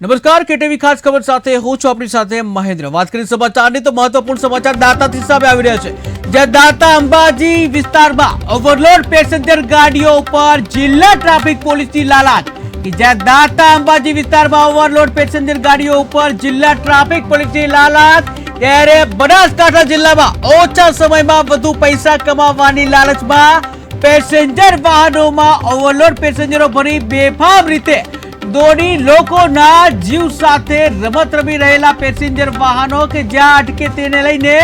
નમસ્કાર, કેટીવી ખાસ ખબર સાથે હું છું આપણી સાથે મહેન્દ્ર. વાત કરીએ સમાચારની તો મહત્વપૂર્ણ સમાચાર દાતાથી સામે આવી રહ્યા છે. જ્યાં દાતા અંબાજી વિસ્તારમાં ઓવરલોડ પેસેન્જર ગાડીઓ ઉપર જિલ્લા ટ્રાફિક પોલીસની લાલાચ કે જ્યાં દાતા અંબાજી વિસ્તારમાં ઓવરલોડ પેસેન્જર ગાડીઓ ઉપર જિલ્લા ટ્રાફિક પોલીસની લાલાચ ત્યારે બનાસકાંઠા જિલ્લામાં ઓછા સમયમાં વધુ પૈસા કમાવવાની લાલચમાં પેસેન્જર વાહનોમાં ઓવરલોડ પેસેન્જરો ભરી બેફામ રીતે દોડી લોકોના જીવ સાથે રમત રમી રહેલા પેસેન્જર વાહનો કે જ્યાં અટકે તેને લઈને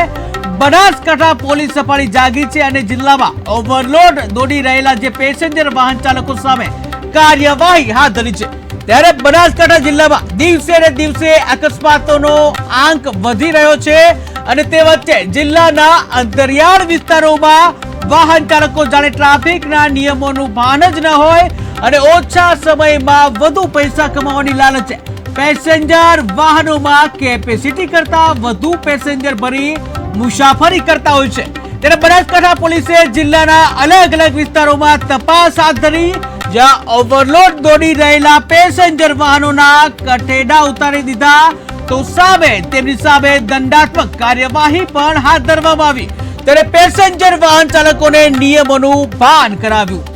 બનાસકાંઠા પોલીસ સફાળી જાગી છે અને જિલ્લામાં ઓવરલોડ દોડી રહેલા જે પેસેન્જર વાહન ચાલકો સામે કાર્યવાહી હાથ ધરી છે. ત્યારે બનાસકાંઠા જિલ્લામાં દિવસે ને દિવસે અકસ્માતોનો આંક વધી રહ્યો છે અને તે વચ્ચે જિલ્લાના અંતરિયાળ વિસ્તારોમાં વાહન ચાલકો જાણે ટ્રાફિકના નિયમોનું ભાન જ ન હોય અને ઓછા સમયમાં વધુ પૈસા કમાવાની લાલચ. પેસેન્જર વાહનોમાં કેપેસિટી કરતા વધુ પેસેન્જર ભરી મુસાફરી કરતા હોય છે. ત્યારે બનાસકાંઠા પોલીસે જિલ્લાના અલગ અલગ વિસ્તારોમાં તપાસ હાથ ધરી, જ્યાં ઓવરલોડ દોડી રહેલા પેસેન્જર વાહનોના કઠેડા ઉતારી દીધા. તો સામે તેમની સામે દંડાત્મક કાર્યવાહી પણ હાથ ધરવામાં આવી. ત્યારે પેસેન્જર વાહન ચાલકોને નિયમોનું ભાન કરાવ્યું.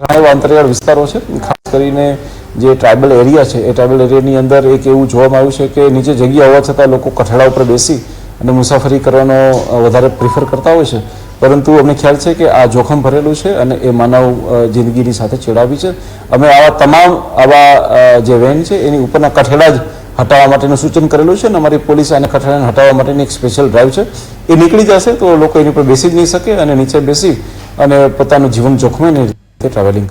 ઘણા એવા અંતરિયાળ વિસ્તારો છે. ખાસ કરીને જે ટ્રાઇબલ એરિયા છે, એ ટ્રાઇબલ એરિયાની અંદર એક એવું જોવામાં આવ્યું છે કે નીચે જગ્યા હોવા છતાં લોકો કઠેડા ઉપર બેસી અને મુસાફરી કરવાનો વધારે પ્રિફર કરતા હોય છે. પરંતુ અમને ખ્યાલ છે કે આ જોખમ ભરેલું છે અને એ માનવ જિંદગીની સાથે છેડાવી છે. અમે આવા તમામ આવા જે વેન છે, એની ઉપરના કઠેડા જ હટાવવા માટેનું સૂચન કરેલું છે અને અમારી પોલીસ આને કઠેડાને હટાવવા માટેની એક સ્પેશિયલ ડ્રાઈવ છે. એ નીકળી જશે તો લોકો એની ઉપર બેસી જ નહીં શકે અને નીચે બેસી અને પોતાનું જીવન જોખમે નહીં ትራቨሊንግ